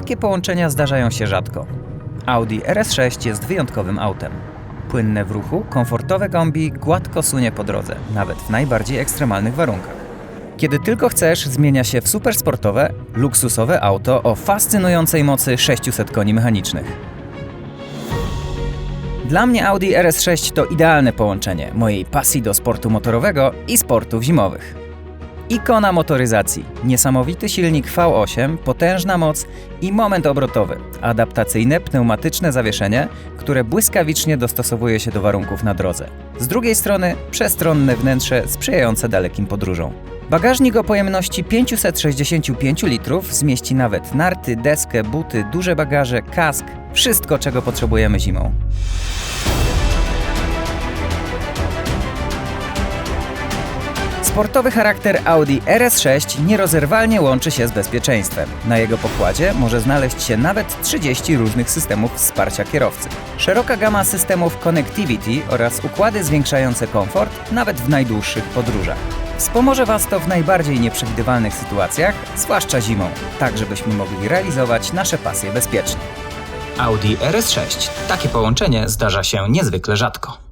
takie połączenia zdarzają się rzadko. Audi RS6 jest wyjątkowym autem. Płynne w ruchu, komfortowe kombi gładko sunie po drodze, nawet w najbardziej ekstremalnych warunkach. Kiedy tylko chcesz, zmienia się w supersportowe, luksusowe auto o fascynującej mocy 600 koni mechanicznych. Dla mnie Audi RS6 to idealne połączenie mojej pasji do sportu motorowego i sportów zimowych. Ikona motoryzacji, niesamowity silnik V8, potężna moc i moment obrotowy, adaptacyjne pneumatyczne zawieszenie, które błyskawicznie dostosowuje się do warunków na drodze. Z drugiej strony przestronne wnętrze sprzyjające dalekim podróżom. Bagażnik o pojemności 565 litrów zmieści nawet narty, deskę, buty, duże bagaże, kask, wszystko czego potrzebujemy zimą. Sportowy charakter Audi RS6 nierozerwalnie łączy się z bezpieczeństwem. Na jego pokładzie może znaleźć się nawet 30 różnych systemów wsparcia kierowcy. Szeroka gama systemów connectivity oraz układy zwiększające komfort nawet w najdłuższych podróżach. Wspomoże Was to w najbardziej nieprzewidywalnych sytuacjach, zwłaszcza zimą, tak żebyśmy mogli realizować nasze pasje bezpiecznie. Audi RS6. Takie połączenie zdarza się niezwykle rzadko.